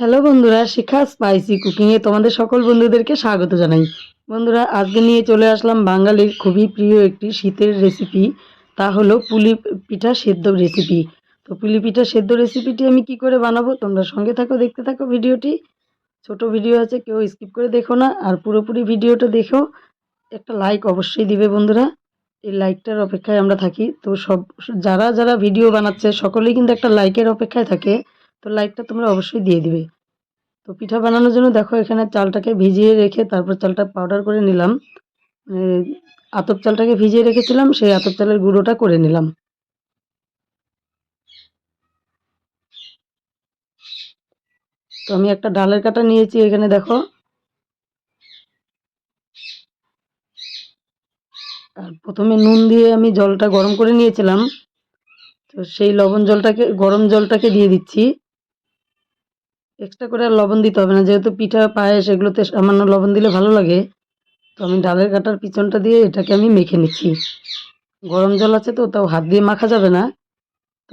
Hello বন্ধুরা, শিখা spicy কুকিংয়ে তোমাদের সকল বন্ধুদেরকে স্বাগত জানাই। বন্ধুরা, আজকে নিয়ে চলে আসলাম বাঙালির খুবই প্রিয় একটি শীতের রেসিপি তা হলো পুলি পিঠা সেদ্ধ রেসিপি তো পুলি পিঠা সেদ্ধ রেসিপিটি আমি কি করে বানাবো, তোমরা সঙ্গে থাকো, দেখতে থাকো ভিডিওটি। ছোট ভিডিও আছে, কেউ স্কিপ করে দেখো না, আর পুরোপুরি ভিডিওটা দেখো। একটা লাইক অবশ্যই দিবে বন্ধুরা। এই লাইকটার অপেক্ষায় আমরা থাকি। তো সব, যারা যারা ভিডিও বানাচ্ছে, সকলেই কিন্তু একটা লাইকের অপেক্ষায় থাকে। তো লাইকটা তোমরা অবশ্যই দিয়ে দিবে। তো পিঠা বানানোর জন্য দেখো এখানে চালটাকে ভিজিয়ে রেখে তারপর চালটা পাউডার করে নিলাম। মানে আতপ চালটাকে ভিজিয়ে রেখেছিলাম, সেই আতপ চালের গুঁড়োটা করে নিলাম। তো আমি একটা ডালের কাটা নিয়েছি এখানে দেখো। আর প্রথমে নুন দিয়ে আমি জলটা গরম করে নিয়েছিলাম। তো সেই লবণ জলটাকে, গরম জলটাকে দিয়ে দিচ্ছি। এক্সট্রা করে আর লবণ দিতে হবে না। যেহেতু পিঠা, পায়েস এগুলোতে সামান্য লবণ দিলে ভালো লাগে, তো আমি ডালের কাটার পিছনটা দিয়ে এটাকে আমি মেখে নিচ্ছি। গরম জল আছে তো, তাও হাত দিয়ে মাখা যাবে না।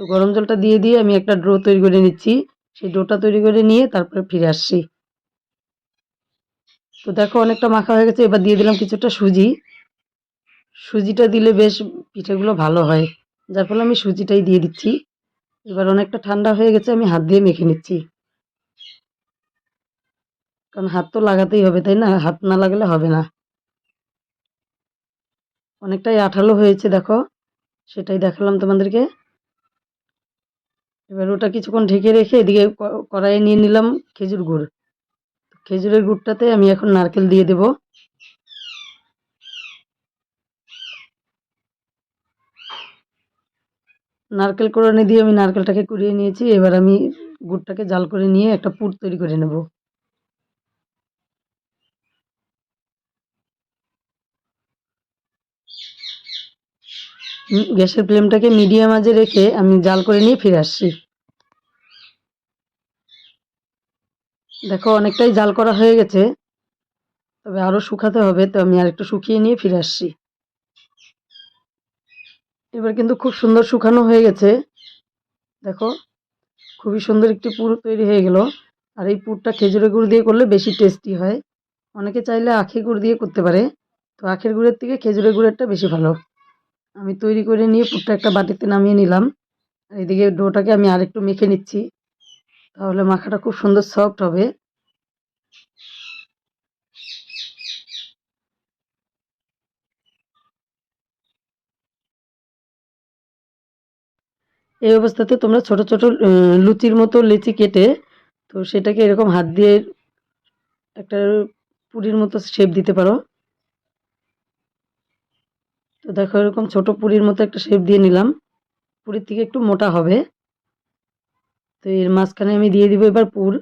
তো গরম জলটা দিয়ে দিয়ে আমি একটা ড্রো তৈরি করে নিচ্ছি। সেই ডোটা তৈরি করে নিয়ে তারপরে ফিরে আসছি। তো দেখো অনেকটা মাখা হয়ে গেছে, এবার দিয়ে দিলাম কিছুটা সুজি। সুজিটা দিলে বেশ পিঠেগুলো ভালো হয়। যার ফলে আমি সুজিটাই দিয়ে দিচ্ছি। এবার অনেকটা ঠান্ডা হয়ে গেছে, আমি হাত দিয়ে মেখে নিচ্ছি। কারণ হাত তো লাগাতেই হবে, তাই না? হাত না লাগালে হবে না। অনেকটাই আঠালো হয়েছে, দেখো। সেটাই দেখালাম তোমাদেরকে। এবার ওটা কিছুক্ষণ ঢেকে রেখে এদিকে কড়াইয়ে নিয়ে নিলাম খেজুর গুড়। খেজুরের গুড়টাতে আমি এখন নারকেল দিয়ে দেব। নারকেল কোড়ানি দিয়ে আমি নারকেলটাকে কুড়িয়ে নিয়েছি। এবার আমি গুড়টাকে জাল করে নিয়ে একটা পুর তৈরি করে নেব। গ্যাসের ফ্লেমটাকে মিডিয়াম আজে রেখে আমি জাল করে নিয়ে ফিরে আসছি। দেখো, অনেকটাই জাল করা হয়ে গেছে। তবে আরও শুকাতে হবে, তো আমি আর একটু শুকিয়ে নিয়ে ফিরে আসছি। এবার কিন্তু খুব সুন্দর শুকানো হয়ে গেছে। দেখো, খুবই সুন্দর একটি পুর তৈরি হয়ে গেল। আর এই পুরটা খেজুরের গুড় দিয়ে করলে বেশি টেস্টি হয়। অনেকে চাইলে আখের গুড় দিয়ে করতে পারে। তো আখের গুড়ের থেকে খেজুরের গুড়েরটা বেশি ভালো। আমি তৈরি করে নিয়ে পুরটা একটা বাটিতে নামিয়ে নিলাম। আর এদিকে ডোটাকে আমি আরেকটু মেখে নিচ্ছি। তাহলে মাখাটা খুব সুন্দর সফট হবে। এই অবস্থাতে তোমরা ছোট ছোট লুচির মতো লিচি কেটে তো সেটাকে এরকম হাত দিয়ে একটা পুরির মতো শেপ দিতে পারো। তো দেখো এরকম ছোট পুরির মতো একটা শেপ দিয়ে নিলাম। পুরির থেকে একটু মোটা হবে। তো এর মাঝখানে আমি দিয়ে দিব এবার পুর।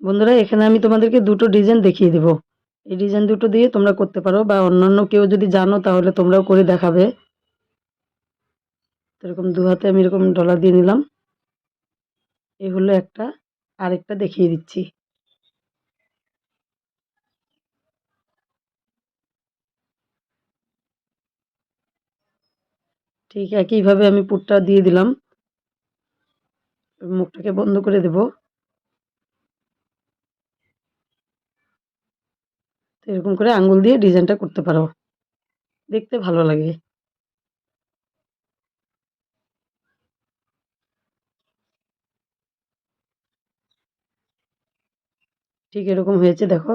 বন্ধুরা, এখানে আমি তোমাদেরকে দুটো ডিজাইন দেখিয়ে দেব। এই ডিজাইন দুটো দিয়ে তোমরা করতে পারো বা অন্যান্য কেউ যদি জানো, তাহলে তোমরাও করে দেখাবে। এরকম দু হাতে আমি এরকম ডলার দিয়ে নিলাম। এই হলো একটা, আরেকটা দেখিয়ে দিচ্ছি। ঠিক একইভাবে আমি পুরটা দিয়ে দিলাম। মুখটাকে বন্ধ করে দেব। এরকম করে আঙ্গুল দিয়ে ডিজাইনটা করতে পারো। দেখতে ভালো লাগে। ঠিক এরকম হয়েছে, দেখো।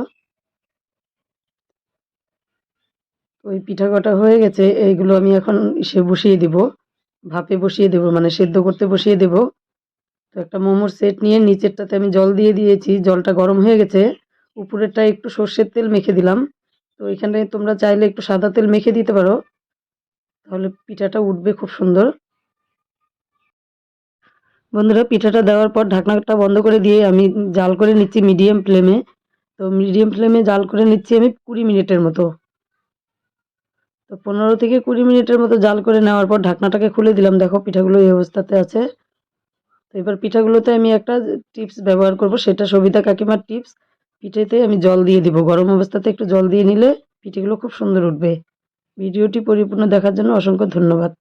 ওই পিঠা কটা হয়ে গেছে, এইগুলো আমি এখন সে বসিয়ে দেব। ভাপে বসিয়ে দেব মানে সেদ্ধ করতে বসিয়ে দেব। তো একটা মোমোর সেট নিয়ে নিচেরটাতে আমি জল দিয়ে দিয়েছি, জলটা গরম হয়ে গেছে। উপরেরটা একটু সর্ষের তেল মেখে দিলাম। তো এখানে তোমরা চাইলে একটু সাদা তেল মেখে দিতে পারো। তাহলে পিঠাটা উঠবে খুব সুন্দর। বন্ধুরা, পিঠাটা দেওয়ার পর ঢাকনাটা বন্ধ করে দিয়ে আমি জাল করে নিচ্ছি মিডিয়াম ফ্লেমে। তো মিডিয়াম ফ্লেমে জাল করে নিচ্ছি আমি কুড়ি মিনিটের মতো। তো পনেরো থেকে কুড়ি মিনিটের মতো জাল করে নেওয়ার পর ঢাকনাটাকে খুলে দিলাম। দেখো পিঠাগুলো এই অবস্থাতে আছে। তো এবার পিঠাগুলোতে আমি একটা টিপস ব্যবহার করব, সেটা সবিতা কাকিমার টিপস। পিঠেতে আমি জল দিয়ে দিব। গরম অবস্থাতে একটু জল দিয়ে নিলে পিঠেগুলো খুব সুন্দর উঠবে। ভিডিওটি পরিপূর্ণ দেখার জন্য অসংখ্য ধন্যবাদ।